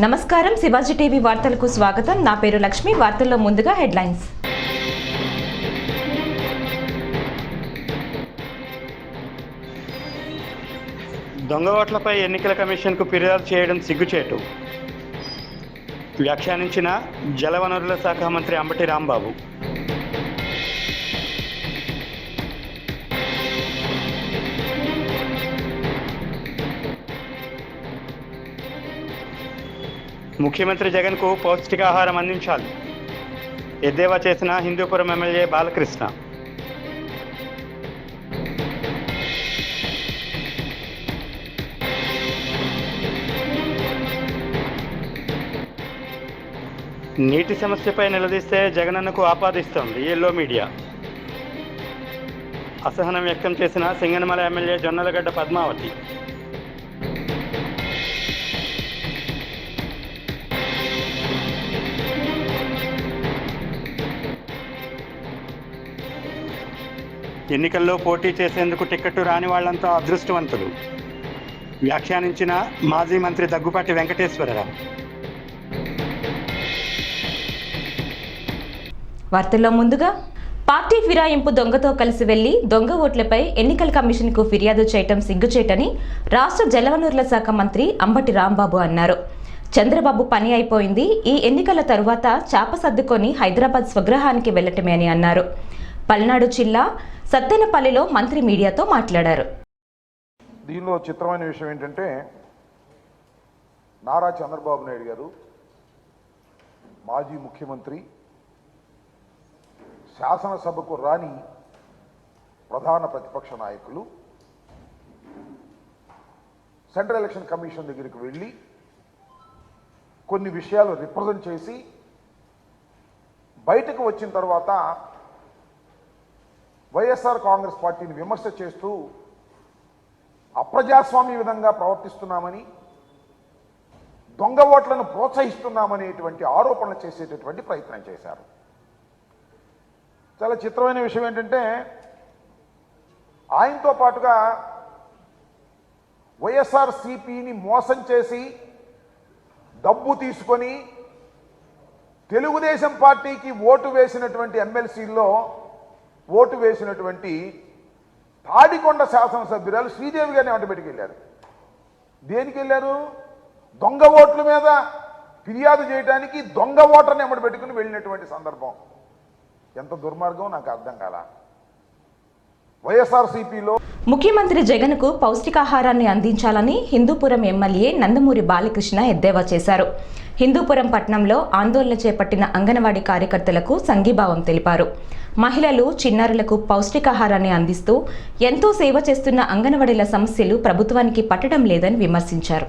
నమస్కారం. శివాజీ టీవీ వార్తలకు స్వాగతం. నా పేరు లక్ష్మి. వార్తల్లో ముందుగా హెడ్లైన్స్. దొంగ ఓట్లపై ఎన్నికల కమిషన్కు ఫిర్యాదు చేయడం సిగ్గుచేటు. వ్యాఖ్యానించిన జలవనరుల శాఖ మంత్రి అంబటి రాంబాబు. ముఖ్యమంత్రి జగన్కు పౌష్టికాహారం అందించాలి. ఎద్దేవా చేసిన హిందూపురం ఎమ్మెల్యే బాలకృష్ణ. నీటి సమస్యపై నిలదీస్తే జగనన్నకు ఆపాదిస్తోంది ఎల్లో మీడియా. అసహనం వ్యక్తం చేసిన సింగనమల ఎమ్మెల్యే జొన్నలగడ్డ పద్మావతి. ఎన్నికల్లో పోటీ చేసేందుకు టిక్కెట్టు రాని వాళ్ళంతా అదృష్టవంతులు. వ్యాఖ్యానించిన మాజీ మంత్రి దగ్గుపాటి వెంకటేశ్వరరావు. వార్తల్లో ముందుగా పార్టీ ఫిరాయింపు దొంగతో కలిసి వెళ్ళి దొంగ ఓట్లపై ఎన్నికల కమిషన్కు ఫిర్యాదు చేయటం సిగ్గుచేటని రాష్ట్ర జలవనరుల శాఖ మంత్రి అంబటి రాంబాబు అన్నారు. చంద్రబాబు పని అయిపోయింది ఈ ఎన్నికల తరువాత చాప సర్దుకొని హైదరాబాద్ స్వగ్రహానికి వెళ్ళటమే అని అన్నారు. పల్నాడు జిల్లా సత్తెనపల్లిలో మంత్రి మీడియాతో మాట్లాడారు. దీనిలో చిత్రమైన విషయం ఏంటంటే నారా చంద్రబాబు నాయుడు గారు మాజీ ముఖ్యమంత్రి శాసనసభకు రాని ప్రధాన ప్రతిపక్ష నాయకులు సెంట్రల్ ఎలక్షన్ కమిషన్ దగ్గరికి వెళ్ళి కొన్ని విషయాలు రిప్రజెంట్ చేసి బయటకు వచ్చిన తర్వాత వైఎస్ఆర్ కాంగ్రెస్ పార్టీని విమర్శ చేస్తూ అప్రజాస్వామ్య విధంగా ప్రవర్తిస్తున్నామని దొంగ ఓట్లను ప్రోత్సహిస్తున్నామనేటువంటి ఆరోపణలు చేసేటటువంటి ప్రయత్నం చేశారు. చాలా చిత్రమైన విషయం ఏంటంటే ఆయనతో పాటుగా వైఎస్ఆర్ సిపిని మోసం చేసి డబ్బు తీసుకొని తెలుగుదేశం పార్టీకి ఓటు వేసినటువంటి ఎమ్మెల్సీల్లో ఓటు వేసినటువంటి తాడికొండ శాసనసభ్యురాలు శ్రీదేవి గారిని వెంట పెట్టుకెళ్ళారు. దేనికి వెళ్ళారు? దొంగ ఓట్ల మీద ఫిర్యాదు చేయడానికి దొంగ ఓటర్ని ఎమ్మడి పెట్టుకుని వెళ్ళినటువంటి సందర్భం. ఎంత దుర్మార్గం నాకు అర్థం కాల. వైఎస్ఆర్సీపీలో ముఖ్యమంత్రి జగన్కు పౌష్టికాహారాన్ని అందించాలని హిందూపురం ఎమ్మెల్యే నందమూరి బాలకృష్ణ ఎద్దేవా చేశారు. హిందూపురం పట్టణంలో ఆందోళన చేపట్టిన అంగన్వాడీ కార్యకర్తలకు సంఘీభావం తెలిపారు. మహిళలు చిన్నారులకు పౌష్టికాహారాన్ని అందిస్తూ ఎంతో సేవ చేస్తున్న అంగన్వాడీల సమస్యలు ప్రభుత్వానికి పట్టడం లేదని విమర్శించారు.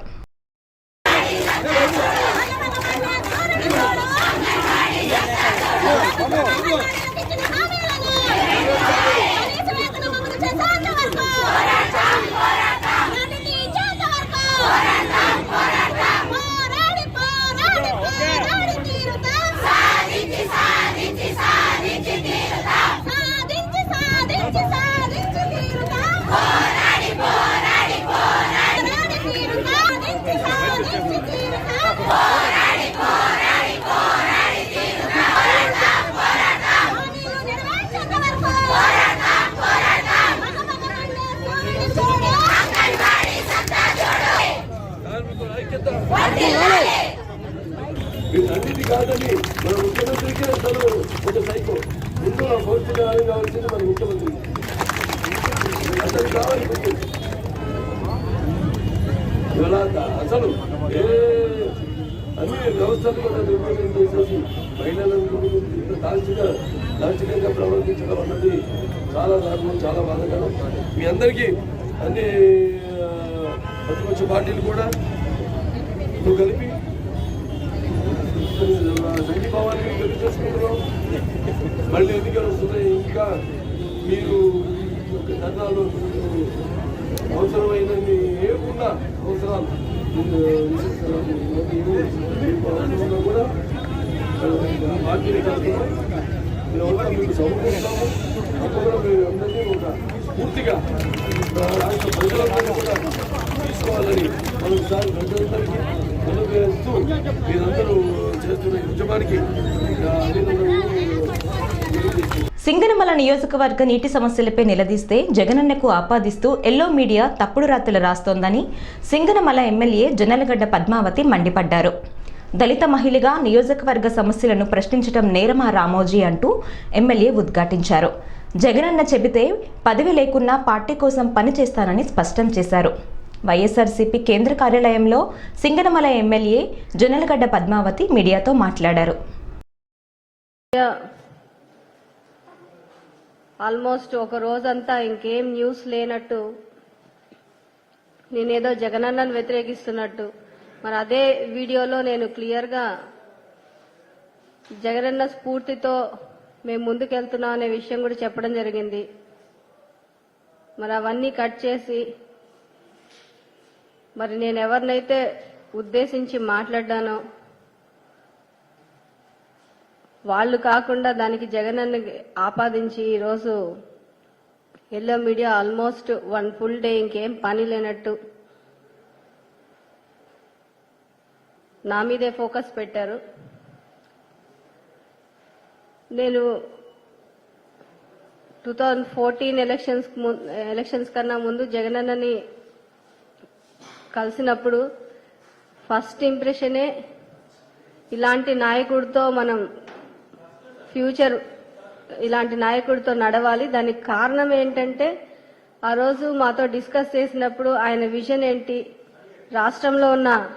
వీటన్నిటి కాదని మన ముఖ్యమంత్రికి అసలు ఒక సైకో ముందు ఆ పౌష్టికాహారం కావాల్సింది మన ముఖ్యమంత్రి అసలు కావాలి అసలు ఏ అన్ని వ్యవస్థలు కూడా నిర్మాణం చేసేసి మహిళలను ఇంత దాల్చిన దాల్చికంగా ప్రవర్తించడం అన్నది చాలా దారుణం చాలా బాధకరం. మీ అందరికీ అన్ని ప్రతిపక్ష పార్టీలు కూడా రెండు కలిపి సంఘీభావాన్ని చేసుకుంటున్నాం. మళ్ళీ ఎన్నికలు వస్తున్నాయి ఇంకా మీరు ధర్నాలు మీరు అవసరమైనవి ఏమున్నా అవసరాలు కూడా పార్టీని కలుపుతున్నాం మేమంతా మీకు సమకూరుస్తాము అప్పుడు మీరు అందరినీ ఒక పూర్తిగా రాష్ట్ర ప్రజలందరూ కూడా తీసుకోవాలని మనం సార్ ప్రజలందరికీ నిలవేస్తూ మీరందరూ చేస్తున్న ఉద్యమానికి సింగనమల నియోజకవర్గ నీటి సమస్యలపై నిలదీస్తే జగనన్నకు ఆపాదిస్తూ ఎల్లో మీడియా తప్పుడు రాతలు రాస్తోందని సింగనమల ఎమ్మెల్యే జొన్నలగడ్డ పద్మావతి మండిపడ్డారు. దళిత మహిళగా నియోజకవర్గ సమస్యలను ప్రశ్నించడం నేరమా రామోజీ అంటూ ఎమ్మెల్యే ఉద్ఘాటించారు. జగనన్న చెబితే పదవి లేకున్నా పార్టీ కోసం పని చేస్తానని స్పష్టం చేశారు. వైఎస్ఆర్సీపీ కేంద్ర కార్యాలయంలో సింగనమల ఎమ్మెల్యే జొన్నలగడ్డ పద్మావతి మీడియాతో మాట్లాడారు. ఆల్మోస్ట్ ఒక రోజంతా ఇంకేం న్యూస్ లేనట్టు నేనేదో జగనన్నను వ్యతిరేకిస్తున్నట్టు. మరి అదే వీడియోలో నేను క్లియర్గా జగనన్న స్ఫూర్తితో మేము ముందుకెళ్తున్నాం అనే విషయం కూడా చెప్పడం జరిగింది. మరి అవన్నీ కట్ చేసి మరి నేను ఎవరినైతే ఉద్దేశించి మాట్లాడ్డానో వాళ్ళు కాకుండా దానికి జగనన్న ఆపాదించి ఈరోజు yellow media almost one full day ఇంకేం పని లేనట్టు నా మీదే ఫోకస్ పెట్టారు. నేను two thousand fourteen elections elections కన్నా ముందు జగనన్నని కలిసినప్పుడు ఫస్ట్ ఇంప్రెషనే ఇలాంటి నాయకుడితో మనం ఫ్యూచర్ ఇలాంటి నాయకుడితో నడవాలి. దానికి కారణం ఏంటంటే ఆ రోజు మాతో డిస్కస్ చేసినప్పుడు ఆయన విజన్ ఏంటి? రాష్ట్రంలో ఉన్న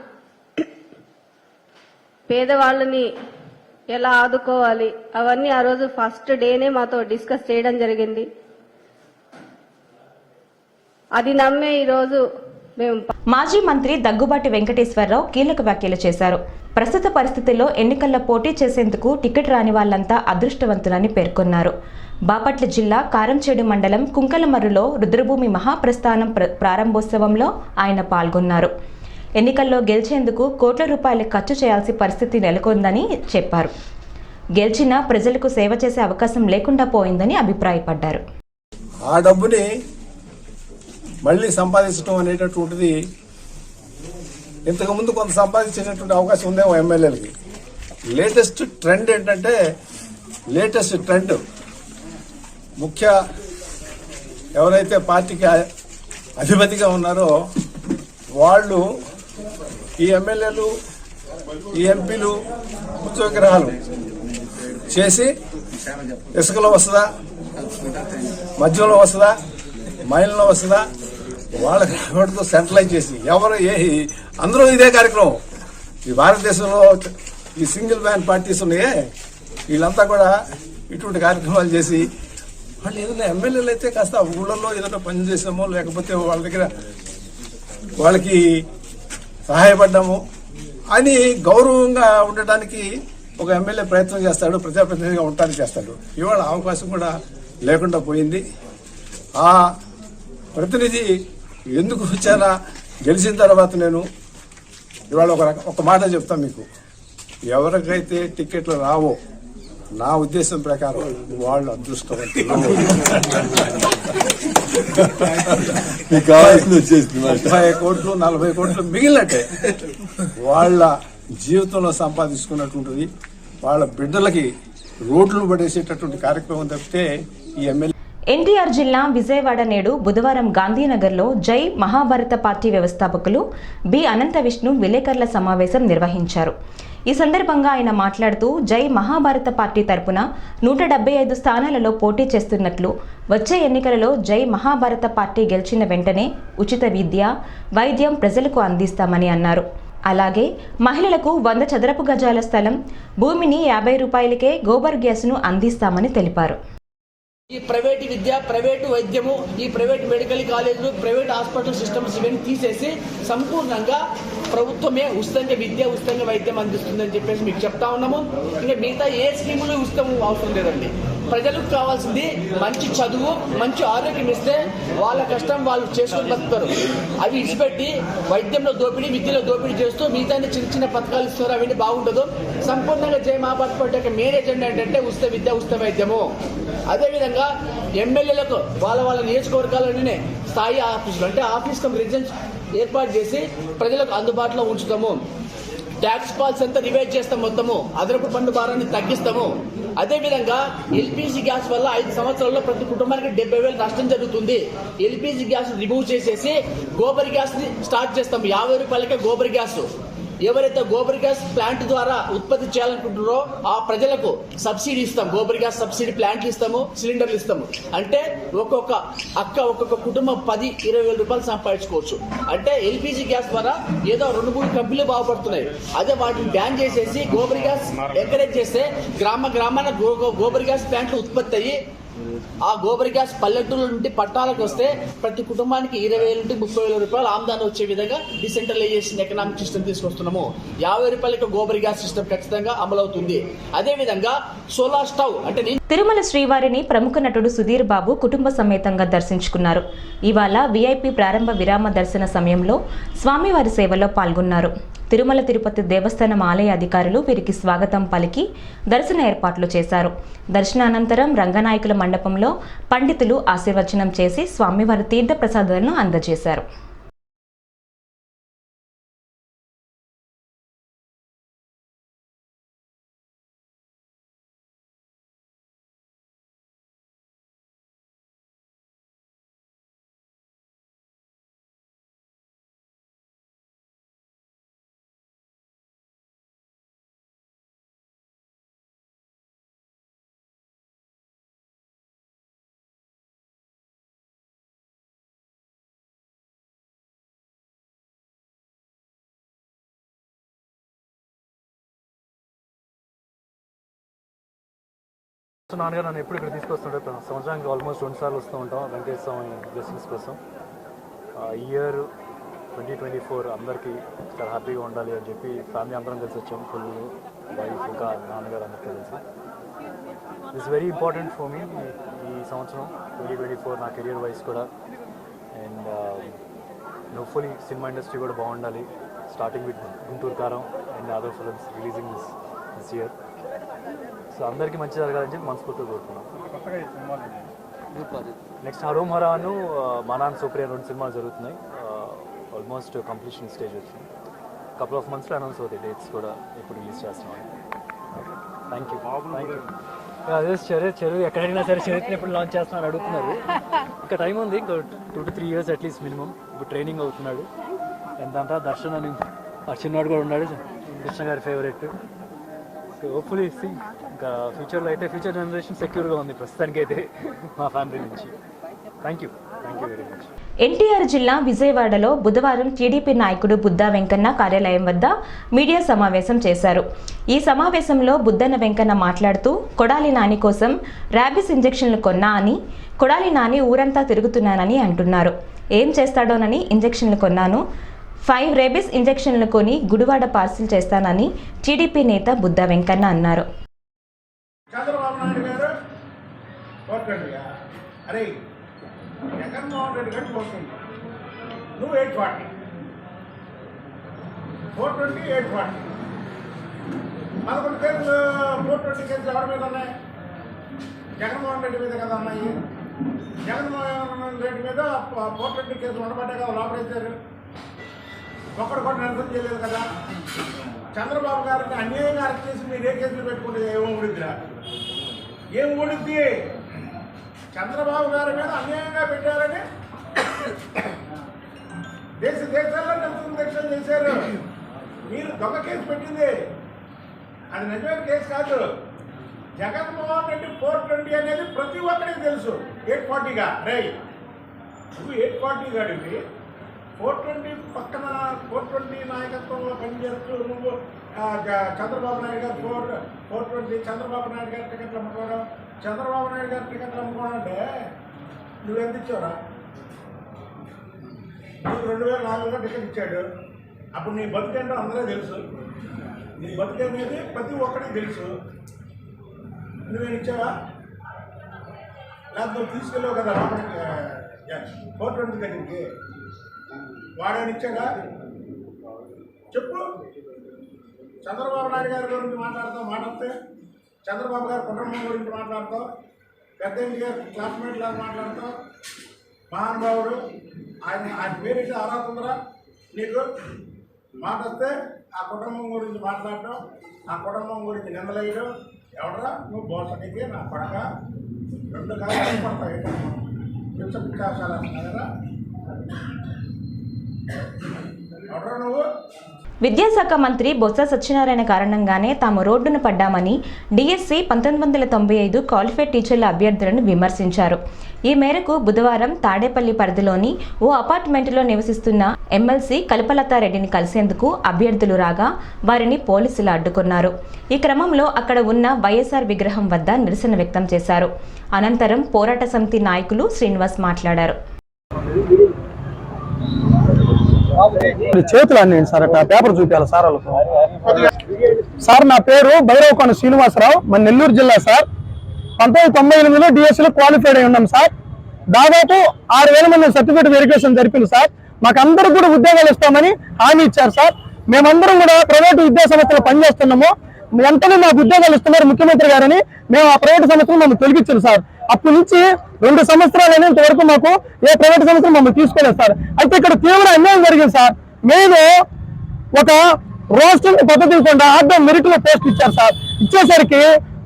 పేదవాళ్ళని ఎలా ఆదుకోవాలి? అవన్నీ ఆ రోజు ఫస్ట్ డేనే మాతో డిస్కస్ చేయడం జరిగింది. అది నమ్మే ఈరోజు మాజీ మంత్రి దగ్గుబాటి వెంకటేశ్వరరావు కీలక వ్యాఖ్యలు చేశారు. ప్రస్తుత పరిస్థితుల్లో ఎన్నికల్లో పోటీ చేసేందుకు టికెట్ రాని వాళ్ళంతా అదృష్టవంతులని పేర్కొన్నారు. బాపట్ల జిల్లా కారంచేడు మండలం కుంకలమర్రులో రుద్రభూమి మహాప్రస్థానం ప్ర- ప్రారంభోత్సవంలో ఆయన పాల్గొన్నారు. ఎన్నికల్లో గెలిచేందుకు కోట్ల రూపాయలు ఖర్చు చేయాల్సిన పరిస్థితి నెలకొందని చెప్పారు. గెలిచినా ప్రజలకు సేవ చేసే అవకాశం లేకుండా పోయిందని అభిప్రాయపడ్డారు. ఆ డబ్బుని మళ్ళీ సంపాదించడం అనేటటువంటిది ఇంతకుముందు కొంత సంపాదించేటటువంటి అవకాశం ఉందేమో ఎమ్మెల్యేలకి. లేటెస్ట్ ట్రెండ్ ఏంటంటే లేటెస్ట్ ట్రెండ్. ముఖ్య ఎవరైతే పార్టీకి అధిపతిగా ఉన్నారో వాళ్ళు ఈ ఎమ్మెల్యేలు ఈ ఎంపీలు ఉద్యోగగ్రహాలు చేసి ఇసుకలో వస్తుందా? మధ్యలో వస్తుందా? మైల్లో వస్తుందా? వాళ్ళకి రావడంతో సెంట్రలైజ్ చేసి ఎవరు ఏ అందరూ ఇదే కార్యక్రమం. ఈ భారతదేశంలో ఈ సింగిల్ మ్యాన్ పార్టీస్ ఉన్నాయే. వీళ్ళంతా కూడా ఇటువంటి కార్యక్రమాలు చేసి వాళ్ళు ఏదైనా ఎమ్మెల్యేలు అయితే కాస్త ఊళ్ళల్లో ఏదైనా పని చేసామో లేకపోతే వాళ్ళ దగ్గర వాళ్ళకి సహాయపడ్డాము అని గౌరవంగా ఉండటానికి ఒక ఎమ్మెల్యే ప్రయత్నం చేస్తాడు ప్రజాప్రతినిధిగా ఉండటానికి చేస్తాడు. ఇవాళ అవకాశం కూడా లేకుండా పోయింది. ఆ ప్రతినిధి ఎందుకు వచ్చానా? గెలిచిన తర్వాత నేను ఇవాళ ఒక రక- ఒక మాట చెప్తాను మీకు. ఎవరికైతే టికెట్లు రావో నా ఉద్దేశం ప్రకారం వాళ్ళు అదృష్టవంతులు. మీకు కావాల్సింది వచ్చేసింది మాట. ముప్పై కోట్లు నలభై కోట్లు మిగిలినట్టే. వాళ్ళ జీవితంలో సంపాదించుకున్నటువంటిది వాళ్ళ బిడ్డలకి రోడ్లు పడేసేటటువంటి కార్యక్రమం తప్పితే ఈ ఎమ్మెల్యే ఎన్టీఆర్ జిల్లా విజయవాడ నేడు బుధవారం గాంధీనగర్లో జై మహాభారత పార్టీ వ్యవస్థాపకులు బి అనంత విష్ణు విలేకరుల సమావేశం నిర్వహించారు. ఈ సందర్భంగా ఆయన మాట్లాడుతూ జై మహాభారత పార్టీ తరపున నూట డెబ్బై ఐదు స్థానాలలో పోటీ చేస్తున్నట్లు వచ్చే ఎన్నికలలో జై మహాభారత పార్టీ గెలిచిన వెంటనే ఉచిత విద్య వైద్యం ప్రజలకు అందిస్తామని అన్నారు. అలాగే మహిళలకు వంద చదరపు గజాల స్థలం భూమిని యాభై రూపాయలకే గోబర్ గ్యాస్ను అందిస్తామని తెలిపారు. ఈ ప్రైవేటు విద్య ప్రైవేటు వైద్యము ఈ ప్రైవేట్ మెడికల్ కాలేజీలు ప్రైవేట్ హాస్పిటల్ సిస్టమ్స్ ఇవన్నీ తీసేసి సంపూర్ణంగా ప్రభుత్వమే ఉచితంగా విద్య ఉచితంగా వైద్యం అందిస్తుందని చెప్పేసి మీకు చెప్తా ఉన్నాము. ఇంకా మిగతా ఏ స్కీములు ఉచితం అవసరం లేదండి. ప్రజలకు కావాల్సింది మంచి చదువు మంచి ఆరోగ్యం ఇస్తే వాళ్ళ కష్టం వాళ్ళు చేసుకుని బతుకుతారు. అవి ఇచ్చిపెట్టి వైద్యంలో దోపిడీ విద్యలో దోపిడీ చేస్తూ మిగతా చిన్న చిన్న పథకాలు ఇస్తారు అవన్నీ బాగుండదు. సంపూర్ణంగా జయ మహాభారత్ పార్టీ యొక్క మెయిన్ ఎజెండా ఏంటంటే ఉచిత విద్య ఉచిత వైద్యము. అదేవిధంగా ఎమ్మెల్యేలకు వాళ్ళ వాళ్ళ నియోజకవర్గాలలోనే స్థాయి ఆఫీసులు అంటే ఆఫీస్ కమ్ రిజన్స్ ఏర్పాటు చేసి ప్రజలకు అందుబాటులో ఉంచుతాము. ట్యాక్స్ పాల్స్ అంతా రివైజ్ చేస్తాం మొత్తము. అదనపు పన్ను భారాన్ని తగ్గిస్తాము. అదేవిధంగా ఎల్పిజి గ్యాస్ వల్ల ఐదు సంవత్సరాల్లో ప్రతి కుటుంబానికి డెబ్బై వేలు నష్టం జరుగుతుంది. ఎల్పిజి గ్యాస్ రిమూవ్ చేసేసి గోబర్ గ్యాస్ని స్టార్ట్ చేస్తాం. యాభై రూపాయలకే గోబర్ గ్యాస్. ఎవరైతే గోబర్ గ్యాస్ ప్లాంట్ ద్వారా ఉత్పత్తి చేయాలనుకుంటున్నారో ఆ ప్రజలకు సబ్సిడీ ఇస్తాం. గోబర్ గ్యాస్ సబ్సిడీ ప్లాంట్లు ఇస్తాము సిలిండర్లు ఇస్తాము. అంటే ఒక్కొక్క అక్క ఒక్కొక్క కుటుంబం పది ఇరవై వేల రూపాయలు సంపాదించుకోవచ్చు. అంటే ఎల్పిజి గ్యాస్ ద్వారా ఏదో రెండు మూడు కంపెనీలు బాగుపడుతున్నాయి. అదే వాటిని బ్యాన్ చేసేసి గోబర్ గ్యాస్ ఎంకరేజ్ చేస్తే గ్రామ గ్రామాన గోబర్ గ్యాస్ ప్లాంట్లు ఉత్పత్తి అయ్యి ఆ గోబర్ గ్యాస్ పల్లెటూరు నుండి పట్టాలకు వస్తే ప్రతి కుటుంబానికి ఇరవై వేల నుండి ముప్పై వేల రూపాయలు ఆమ్దాని వచ్చే విధంగా డిసెంట్రలైజేషన్ ఎకనామిక్ సిస్టమ్ తీసుకొస్తున్నాము. యాభై రూపాయలకు గోబర్ గ్యాస్ సిస్టమ్ ఖచ్చితంగా అమలవుతుంది. అదేవిధంగా సోలార్ స్టవ్ అంటే తిరుమల శ్రీవారిని ప్రముఖ నటుడు సుధీర్ బాబు కుటుంబ సమేతంగా దర్శించుకున్నారు. ఇవాళ విఐపి ప్రారంభ విరామ దర్శన సమయంలో స్వామివారి సేవలో పాల్గొన్నారు. తిరుమల తిరుపతి దేవస్థానం ఆలయ అధికారులు వీరికి స్వాగతం పలికి దర్శన ఏర్పాట్లు చేశారు. దర్శనానంతరం రంగనాయకుల మండపంలో పండితులు ఆశీర్వచనం చేసి స్వామివారి తీర్థ ప్రసాదాలను అందజేశారు. నాన్నగారు నన్ను ఎప్పుడు ఇక్కడ తీసుకొస్తుంటే సంవత్సరానికి ఆల్మోస్ట్ రెండు సార్లు వస్తూ ఉంటాం వెంకటేశ్వర స్వామి బ్లెస్సింగ్స్ కోసం. ఈ ఇయర్ ట్వంటీ ట్వంటీ ఫోర్ అందరికీ చాలా హ్యాపీగా ఉండాలి అని చెప్పి ఫ్యామిలీ అందరం కలిసి వచ్చాం ఫుల్ వైఫ్ ఇంకా నాన్నగారు అందరికీ కలిసి. It's very important for me ఈ సంవత్సరం ట్వంటీ ట్వంటీ ఫోర్ నా కెరియర్ వైజ్ కూడా. అండ్ హోప్ఫుల్లీ సినిమా ఇండస్ట్రీ కూడా బాగుండాలి. Starting with Guntur Kaaram and other films releasing this this year so అందరికీ మంచి జరగాలని చెప్పి మనస్ఫూర్తిగా కోరుకున్నాం నెక్స్ట్ హరోం హరాను మనాన్ సూప్రియ రెండు సినిమాలు జరుగుతున్నాయి. ఆల్మోస్ట్ కంప్లీషన్ స్టేజ్ వచ్చింది. కపుల్ ఆఫ్ మంత్స్లో అనౌన్స్ అవుతాయి డేట్స్ కూడా ఇప్పుడు రిలీజ్ చేస్తున్నాం థ్యాంక్ యూ థ్యాంక్ యూ అదే చరిత్ర చెరువు ఎక్కడైనా సరే చరిత్ర ఎప్పుడు లాంచ్ చేస్తున్నాను అడుగుతున్నారు. ఇంకా టైం ఉంది ఇంకో two to three years at least minimum ఇప్పుడు ట్రైనింగ్ అవుతున్నాడు. ఎంతంతా దర్శన్ అని ఆ చిన్నవాడు కూడా ఉన్నాడు. కృష్ణ గారి ఫేవరెట్ సో హోప్ఫుల్లీ ఇంకా ఫ్యూచర్లో అయితే ఫ్యూచర్ జనరేషన్ సెక్యూర్గా ఉంది ప్రస్తుతానికి అయితే మా ఫ్యామిలీ నుంచి. Thank you thank you very much NTR జిల్లా విజయవాడలో బుధవారం టీడీపీ నాయకుడు బుద్దా వెంకన్న కార్యాలయం వద్ద మీడియా సమావేశం చేశారు. ఈ సమావేశంలో బుద్దన్న వెంకన్న మాట్లాడుతూ కొడాలి నాని కోసం ర్యాబిస్ ఇంజెక్షన్లు కొన్నా అని కొడాలి నాని ఊరంతా తిరుగుతున్నానని అంటున్నారు. ఏం చేస్తాడోనని ఇంజెక్షన్లు కొన్నాను. ఫైవ్ రేబిస్ ఇంజెక్షన్లు కొని గుడివాడ పార్సిల్ చేస్తానని టీడీపీ నేత బుద్దా వెంకన్న అన్నారు చంద్రబాబు నాయుడు గారు కోరుకండిగా అరే జగన్మోహన్ రెడ్డి గారు కోరుకుంది నువ్వు eight forty. Four twenty eight forty. పదకొండు కేసులు ఫోర్ ట్వంటీ కేసులు ఎవరి మీద ఉన్నాయి? జగన్మోహన్ రెడ్డి మీద కదా ఉన్నాయి. జగన్మోహన్ రెడ్డి మీద ఫోర్ ట్వంటీ కేసులు ఉండబట్టే కదా లోపలేశారు ఒక్కడు కూడా నిరసన చేయలేదు కదా. చంద్రబాబు గారిని అన్యాయంగా అరెస్ట్ చేసి మీరు ఏ కేసులు పెట్టుకుంటే ఏమో ఊడిద్దిరా? ఏం ఊడిద్ది? చంద్రబాబు గారి మీద అన్యాయంగా పెట్టారని దేశ దేశాల్లో నిరసన దీక్షలు చేశారు. మీరు దొంగ కేసు పెట్టింది. అది నిజమైన కేసు కాదు. జగన్మోహన్ రెడ్డి ఫోర్ ట్వంటీ అనేది ప్రతి ఒక్కరికి తెలుసు. ఎయిట్ ఫార్టీగా. రై నువ్వు ఎయిట్ ఫార్టీ గడివి ఫోర్ ట్వంటీ పక్కన ఫోర్ ట్వంటీ నాయకత్వంలో పనిచేస్తూ నువ్వు చంద్రబాబు నాయుడు గారు four four twenty Chandrababu Naidu గారి టికెట్లు అమ్ముకోవడం చంద్రబాబు నాయుడు గారు టికెట్లు అమ్ముకోవాలంటే నువ్వు ఎంత ఇచ్చావురా? నువ్వు రెండు వేల నాలుగులో టికెట్ ఇచ్చాడు. అప్పుడు నీ బతుకేంటో అందరూ తెలుసు. నీ బతుకేనేది ప్రతి ఒక్కరికి తెలుసు. నువ్వేం ఇచ్చావా? లేకపోతే తీసుకెళ్ళావు కదా లోపలికి ఫోర్ ట్వంటీ దగ్గరికి వాడని ఇచ్చాడా? చెప్పు. చంద్రబాబు నాయుడు గారి గురించి మాట్లాడతావు మాట్లాడితే చంద్రబాబు గారు కుటుంబం గురించి మాట్లాడతావు పెద్ద గారు క్లాస్మేట్ లాగా మాట్లాడతావు. మహానుభావుడు ఆయన ఆయన పేరు అర్హత ఉందిరా నీకు. మాట వస్తే ఆ కుటుంబం గురించి మాట్లాడటం ఆ కుటుంబం గురించి నిందలేయడం. ఎవడరా? నువ్వు బోసడికి నా పడక రెండు కాలం పడతాయి పిచ్చ పిచ్చాసాలు ఎవడరా నువ్వు? విద్యాశాఖ మంత్రి బొత్స సత్యనారాయణ కారణంగానే తాము రోడ్డున పడ్డామని డిఎస్సి పంతొమ్మిది వందల తొంభై ఐదు క్వాలిఫైడ్ టీచర్ల అభ్యర్థులను విమర్శించారు. ఈ మేరకు బుధవారం తాడేపల్లి పరిధిలోని ఓ అపార్ట్మెంట్లో నివసిస్తున్న ఎమ్మెల్సీ కల్పలతారెడ్డిని కలిసేందుకు అభ్యర్థులు రాగా వారిని పోలీసులు అడ్డుకున్నారు. ఈ క్రమంలో అక్కడ ఉన్న వైఎస్ఆర్ విగ్రహం వద్ద నిరసన వ్యక్తం చేశారు. అనంతరం పోరాట సమితి నాయకులు శ్రీనివాస్ మాట్లాడారు. చేతులు అన్నీ సార్ అట్లా పేపర్ చూపించాలి సార్ వాళ్ళకు. సార్ నా పేరు భైరవకొండ శ్రీనివాసరావు మన నెల్లూరు జిల్లా సార్. పంతొమ్మిది తొంభై ఎనిమిదిలో డిఎస్సీలో క్వాలిఫైడ్ అయి ఉన్నాం సార్. దాదాపు ఆరు వేల మంది సర్టిఫికేట్ వెరిఫికేషన్ జరిపింది సార్. మాకు అందరికి కూడా ఉద్యోగాలు ఇస్తామని హామీ ఇచ్చారు సార్. మేమందరం కూడా ప్రైవేటు విద్యా సంస్థలో పనిచేస్తున్నాము. వెంటనే మాకు ఉద్యోగాలు ఇస్తున్నారు ముఖ్యమంత్రి గారని మేము ఆ ప్రైవేట్ సంస్థలు మమ్మల్ని తొలగించారు సార్. అప్పటి నుంచి రెండు సంవత్సరాలు అయినంత వరకు మాకు ఏ ప్రైవేట్ సంస్థలు మమ్మల్ని తీసుకోలేదు సార్. అయితే ఇక్కడ తీవ్ర అన్యాయం జరిగింది సార్. మేము ఒక రోస్టింగ్ పద్ధతి ఇవ్వకుండా ఆర్డర్ మెరిట్లో పోస్ట్ ఇచ్చారు సార్. ఇచ్చేసరికి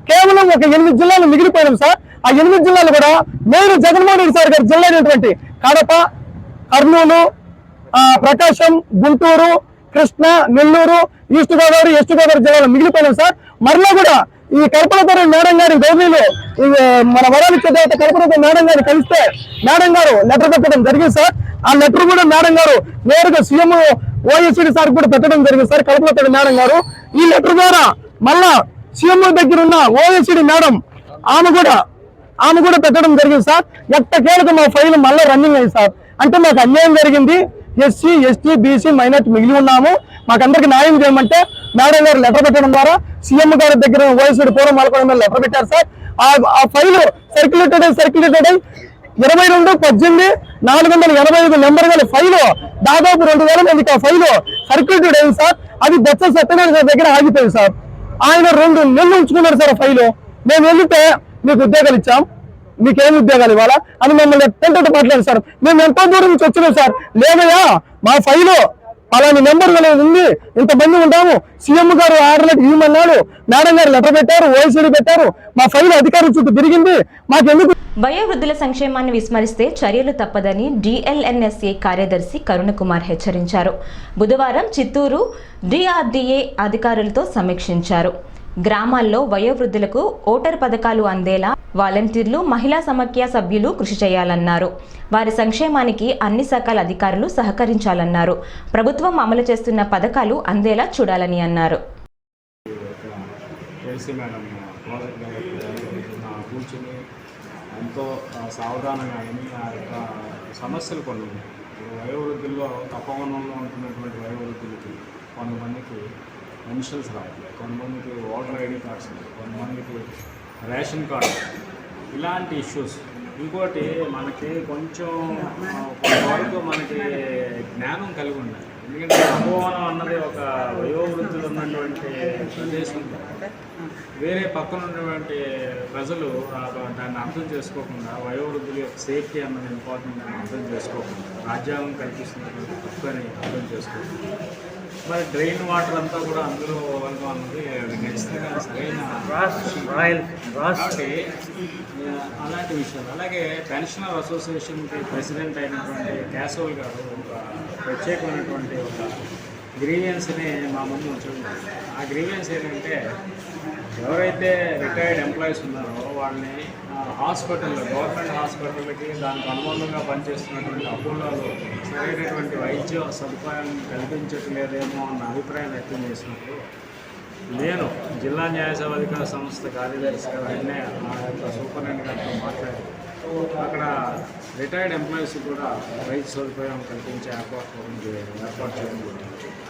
కేవలం ఒక ఎనిమిది జిల్లాలు మిగిలిపోయినాం సార్. ఆ ఎనిమిది జిల్లాలు కూడా నేను జగన్మోహన్ రెడ్డి సార్ గారి జిల్లా అయినటువంటి కడప కర్నూలు ప్రకాశం గుంటూరు కృష్ణ నెల్లూరు ఈస్ట్ గోదావరి వెస్ట్ గోదావరి జిల్లాలో మిగిలిపోయినాం సార్. మరలా కూడా ఈ కల్పనతర మేడం గారి గౌరీలో మన వరాలిచ్చే దేవత కల్పనతర మేడం గారిని కలిస్తే మేడం గారు లెటర్ పెట్టడం జరిగింది సార్. ఆ లెటర్ కూడా మేడం గారు నేరుగా సీఎం ఓఎస్సీ సార్ కూడా పెట్టడం జరిగింది సార్ కల్పనతర మేడం గారు. ఈ లెటర్ ద్వారా మళ్ళా సీఎం దగ్గర ఉన్న ఓఎస్సీ మేడం ఆమె కూడా ఆమె కూడా పెట్టడం జరిగింది సార్. ఎట్టకేలకు మా ఫైల్ మళ్ళీ రన్నింగ్ అయింది సార్. అంటే మాకు అన్యాయం జరిగింది. ఎస్సీ ఎస్టీ బీసీ మైనార్టీ మిగిలి ఉన్నాము. మాకందరికి న్యాయం చేయమంటే మేడం గారు లెటర్ పెట్టడం ద్వారా సీఎం గారి దగ్గర వయసు పూర్వం మలకోవడం మీద లెటర్ పెట్టారు సార్. ఆ ఫైల్ సర్క్యులేటెడ్ సర్క్యులేటెడ్ ఇరవై రెండు పద్దెనిమిది నాలుగు వందల ఎనభై ఐదు నెంబర్ గల ఫైలు దాదాపు రెండు వేల మందికి ఆ ఫైలు సర్క్యులేటెడ్ అయింది సార్. అది బొత్స సత్యనారాయణ గారి దగ్గర ఆగిపోయింది సార్. ఆయన రెండు నెలలు ఉంచుకున్నారు సార్ ఆ ఫైల్. మేము వెళ్తే మీకు ఉద్యోగాలు ఇచ్చాం. మీకేం ఉద్యోగాలు ఇవ్వాలా? అని మమ్మల్ని ఎట్టంటే మాట్లాడారు సార్. మేము ఎంతో దూరం నుంచి వచ్చినాం సార్. లేదయ్యా మా ఫైలో అలాంటి నెంబర్ అనేది ఉంది. ఇంతమంది ఉంటాము సీఎం గారు ఆర్డర్ ఇవ్వమన్నాడు. మేడం గారు లెటర్ పెట్టారు ఓఎస్డీ పెట్టారు. మా ఫైల్ అధికారుల చుట్టూ తిరిగింది. మాకెందుకు? వయోవృద్ధుల సంక్షేమాన్ని విస్మరిస్తే చర్యలు తప్పదని డిఎల్ఎన్ఎస్ఏ కార్యదర్శి కరుణకుమార్ హెచ్చరించారు. బుధవారం చిత్తూరు డిఆర్డీఏ అధికారులతో సమీక్షించారు. గ్రామాల్లో వయోవృద్ధులకు ఓటర్ పథకాలు అందేలా వాలంటీర్లు మహిళా సమాఖ్య సభ్యులు కృషి చేయాలన్నారు. వారి సంక్షేమానికి అన్ని శాఖల అధికారులు సహకరించాలన్నారు. ప్రభుత్వం అమలు చేస్తున్న పథకాలు అందేలా చూడాలని అన్నారు. ఎంతో సావధానంగా విని ఆ యొక్క సమస్యలు కొన్ని. ఉన్నాయి ఇప్పుడు వయోవృద్ధుల్లో తపోవనంలో ఉంటున్నటువంటి వయోవృద్ధులకి కొంతమందికి పెన్షన్స్ రావట్లేదు కొంతమందికి ఓటర్ ఐడి కార్డ్స్ కొంతమందికి రేషన్ కార్డు ఇలాంటి ఇష్యూస్. ఇంకోటి మనకి కొంచెం ఆ, కొంతవరకు మనకి జ్ఞానం కలిగి ఉండాలి. ఎందుకంటే తపోవనం అన్నది ఒక వయోవృద్ధులు ఉన్నటువంటి ప్రదేశం. వేరే పక్కన ఉన్నటువంటి ప్రజలు దాన్ని అర్థం చేసుకోకుండా వయోవృద్ధుల యొక్క సేఫ్టీ అన్నది ఇంపార్టెంట్ అని అర్థం చేసుకోకుండా రాజ్యాంగం కల్పిస్తున్నటువంటి హక్కు అని అర్థం చేసుకోకుండా. మరి డ్రైన్ వాటర్ అంతా కూడా అందులో వరకు అన్నది అది ఖచ్చితంగా సరైన కాబట్టి ఆ, అలాంటి విషయాలు. అలాగే పెన్షనర్ అసోసియేషన్కి ప్రెసిడెంట్ అయినటువంటి కేశవ్ గారు ఒక ప్రత్యేకమైనటువంటి ఒక గ్రీవియన్స్ని మా ముందు ఉంచడం. ఆ గ్రీవియన్స్ ఏంటంటే ఎవరైతే రిటైర్డ్ ఎంప్లాయీస్ ఉన్నారో వాళ్ళని హాస్పిటల్ గవర్నమెంట్ హాస్పిటల్కి దానికి అనుబంధంగా పనిచేస్తున్నటువంటి అపోలోలో సరైనటువంటి వైద్య సదుపాయం కల్పించట్లేదేమో అన్న అభిప్రాయం వ్యక్తం చేసినప్పుడు నేను జిల్లా న్యాయసేవాధికార సంస్థ సంస్థ కార్యదర్శిగా ఆయనే నా యొక్క సూపరింటెండెంట్ గారితో మాట్లాడి అక్కడ రిటైర్డ్ ఎంప్లాయీస్ కూడా వైద్య సదుపాయం కల్పించే ఏర్పాటు ఏర్పాటు చేయడం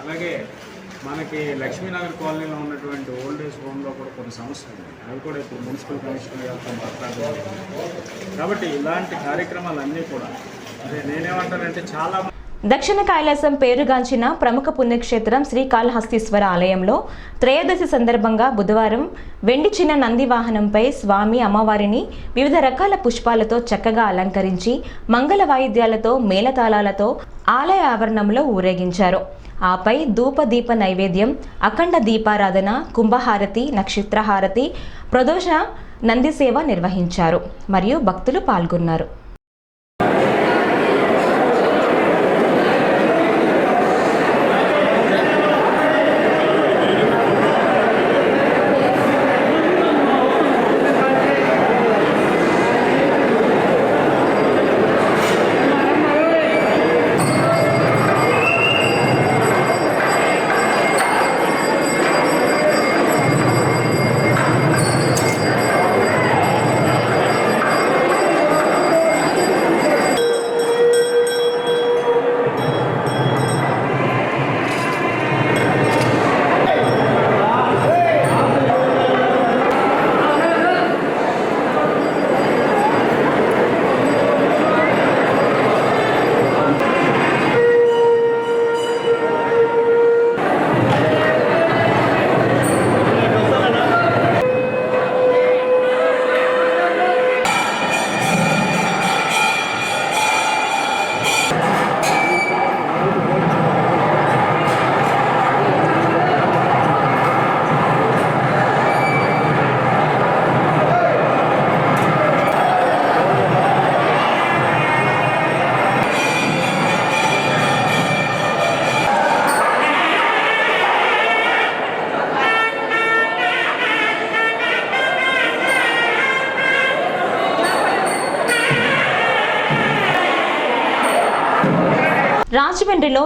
అలాగే మనకి లక్ష్మీనగర్ కాలనీలో ఉన్నటువంటి ఓల్డ్ ఏజ్ హోమ్లో కూడా కొన్ని సమస్యలు ఉన్నాయి. అవి కూడా ఇప్పుడు మున్సిపల్ కమిషనర్ గారితో మాట్లాడడం కాబట్టి ఇలాంటి కార్యక్రమాలన్నీ కూడా అదే నేనేమంటానంటే చాలా దక్షిణ కైలాసం పేరుగాంచిన ప్రముఖ పుణ్యక్షేత్రం శ్రీకాళహస్తీశ్వర ఆలయంలో త్రయోదశి సందర్భంగా బుధవారం వెండి చిన్న నంది వాహనంపై స్వామి అమ్మవారిని వివిధ రకాల పుష్పాలతో చక్కగా అలంకరించి మంగళ వాయిద్యాలతో మేళతాళాలతో ఆలయ ఆవరణంలో ఊరేగించారు. ఆపై ధూప దీప నైవేద్యం అఖండ దీపారాధన కుంభహారతి నక్షత్రహారతి ప్రదోష నంది సేవ నిర్వహించారు. మరియు భక్తులు పాల్గొన్నారు.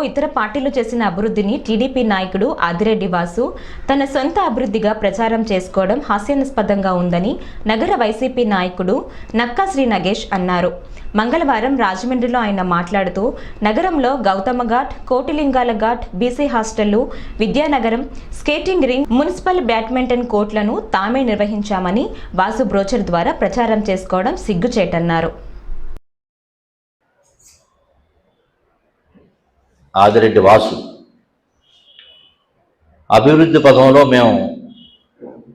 ఇతర పార్టీలు చేసిన అభివృద్ధిని టీడీపీ నాయకుడు ఆదిరెడ్డి వాసు తన సొంత అభివృద్ధిగా ప్రచారం చేసుకోవడం హాస్యాస్పదంగా ఉందని నగర వైసీపీ నాయకుడు నక్కా శ్రీ నగేష్ అన్నారు. మంగళవారం రాజమండ్రిలో ఆయన మాట్లాడుతూ నగరంలో Gautama ghat Kotilingala ghat BC హాస్టళ్ళు Vidyanagaram skating ring municipal badminton కోర్టులను తామే నిర్వహించామని వాసు బ్రోచర్ ద్వారా ప్రచారం చేసుకోవడం సిగ్గుచేటన్నారు. ఆదిరెడ్డి వాసు. అభివృద్ధి పదంలో మేము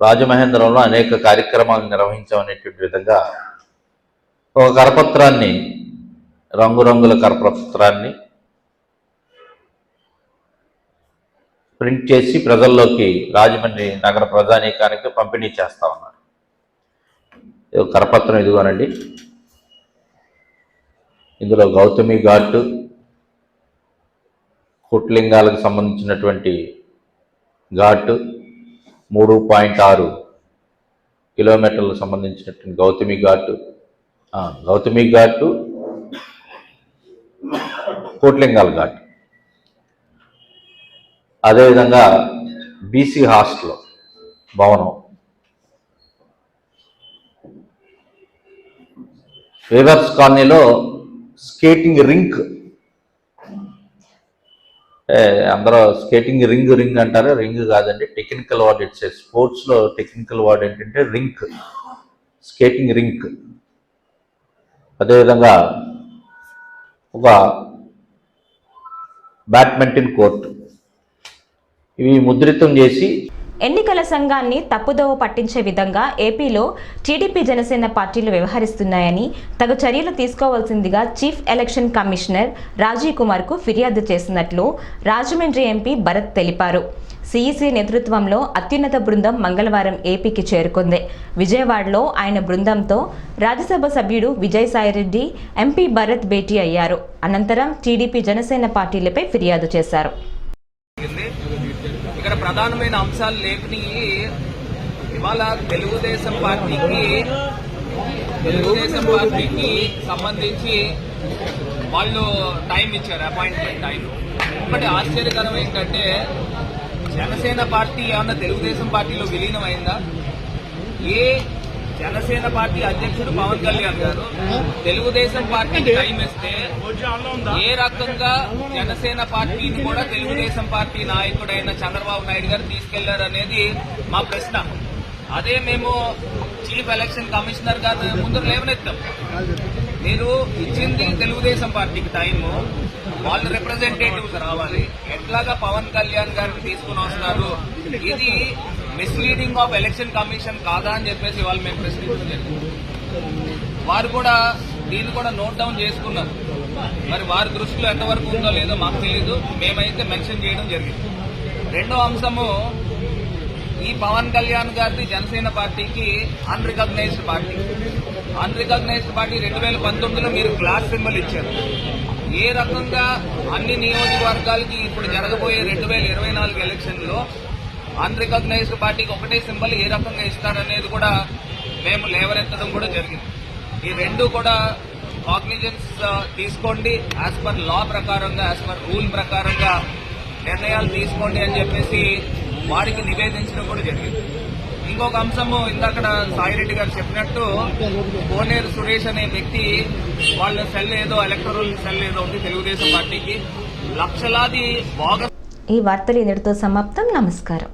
రాజమహేంద్రంలో అనేక కార్యక్రమాలు నిర్వహించామనేటువంటి విధంగా ఒక కరపత్రాన్ని రంగురంగుల కరపత్రాన్ని ప్రింట్ చేసి ప్రజల్లోకి రాజమండ్రి నగర ప్రజానీకానికి పంపిణీ చేస్తా ఉన్నారు. ఇది కరపత్రం ఇదిగోనండి. ఇందులో గౌతమి ఘాట్ పుట్లింగాలకు సంబంధించినటువంటి ఘాట్ మూడు పాయింట్ ఆరు కిలోమీటర్లకు సంబంధించినటువంటి గౌతమి ఘాట్. గౌతమి ఘాట్ కోట్లింగాల ఘాట్. అదేవిధంగా బీసీ హాస్టల్ భవనం. వేవర్స్ కాలనీలో స్కేటింగ్ రింక్ అందరూ స్కేటింగ్ రింగ్ రింగ్ అంటారు రింగ్ కాదండి టెక్నికల్ వర్డ్ ఇట్స్ స్పోర్ట్స్లో టెక్నికల్ వర్డ్ ఏంటంటే రింక్ స్కేటింగ్ రింక్. అదేవిధంగా ఒక బ్యాడ్మింటన్ కోర్ట్. ఇవి ముద్రితం చేసి ఎన్నికల సంఘాన్ని తప్పుదోవ పట్టించే విధంగా ఏపీలో టీడీపీ జనసేన పార్టీలు వ్యవహరిస్తున్నాయని తగు చర్యలు తీసుకోవాల్సిందిగా చీఫ్ ఎలక్షన్ కమిషనర్ రాజీవ్ కుమార్కు ఫిర్యాదు చేసినట్లు రాజమండ్రి ఎంపీ భరత్ తెలిపారు. సిఈసి నేతృత్వంలో అత్యున్నత బృందం మంగళవారం ఏపీకి చేరుకుంది. విజయవాడలో ఆయన బృందంతో రాజ్యసభ సభ్యుడు విజయసాయిరెడ్డి ఎంపీ భరత్ భేటీ అయ్యారు. అనంతరం టీడీపీ జనసేన పార్టీలపై ఫిర్యాదు చేశారు. ప్రధానమైన అంశాలు లేపని ఇవాళ తెలుగుదేశం పార్టీకి తెలుగుదేశం పార్టీకి సంబంధించి వాళ్ళు టైం ఇచ్చారు అపాయింట్మెంట్ టైం ఒకటి ఆశ్చర్యకరం ఏంటంటే జనసేన పార్టీ ఏమన్నా తెలుగుదేశం పార్టీలో విలీనమైందా? ఏ జనసేన పార్టీ అధ్యక్షుడు పవన్ కళ్యాణ్ గారు తెలుగుదేశం పార్టీకి టైం ఇస్తే ఏ రకంగా జనసేన పార్టీని కూడా తెలుగుదేశం పార్టీ నాయకుడైన చంద్రబాబు నాయుడు గారు తీసుకెళ్ళారు అనేది మా ప్రశ్న. అదే మేము చీఫ్ ఎలక్షన్ కమిషనర్ గారు ముందు లేవనెత్తాం. మీరు ఇచ్చింది తెలుగుదేశం పార్టీకి టైము వాళ్ళు రిప్రజెంటేటివ్స్ రావాలి. ఎట్లాగా పవన్ కళ్యాణ్ గారిని తీసుకుని వస్తారు ఇది మిస్లీడింగ్ ఆఫ్ ఎలక్షన్ కమిషన్ కాదా అని చెప్పేసి వాళ్ళు మేము ప్రశ్నించడం జరిగింది. వారు కూడా దీన్ని కూడా నోట్ డౌన్ చేసుకున్నారు. మరి వారి దృష్టిలో ఎంతవరకు ఉందో లేదో మాకు తెలియదు మేమైతే మెన్షన్ చేయడం జరిగింది. రెండో అంశము ఈ పవన్ కళ్యాణ్ గారిది జనసేన పార్టీకి అన్రికగ్నైజ్డ్ పార్టీ. అన్రికగ్నైజ్డ్ పార్టీ రెండు వేల పంతొమ్మిదిలో మీరు గ్లాస్ సింబల్ ఇచ్చారు. ఏ రకంగా అన్ని నియోజకవర్గాలకి ఇప్పుడు జరగబోయే రెండు వేల ఇరవై నాలుగు ఎలక్షన్లో అన్రికగ్నైజ్డ్ పార్టీకి ఒకటే సింబల్ ఏ రకంగా ఇస్తారనేది కూడా మేము లేవరెత్తడం కూడా జరిగింది. ఈ రెండు కూడా కాగ్నిజెన్స్ uh, తీసుకోండి. యాజ్ పర్ లా ప్రకారంగా యాజ్ పర్ రూల్ ప్రకారంగా నిర్ణయాలు తీసుకోండి అని చెప్పేసి వారికి నివేదించడం కూడా జరిగింది. ఇంకొక అంశము ఇందాక సాయిరెడ్డి గారు చెప్పినట్టు కోనేరు సురేష్ అనే వ్యక్తి వాళ్ళ సెల్ ఏదో ఎలక్టరల్ సెల్ ఏదో ఉంది తెలుగుదేశం పార్టీకి. లక్షలాది బాగా ఈ వార్తలు ఇంతటితో సమాప్తం. నమస్కారం.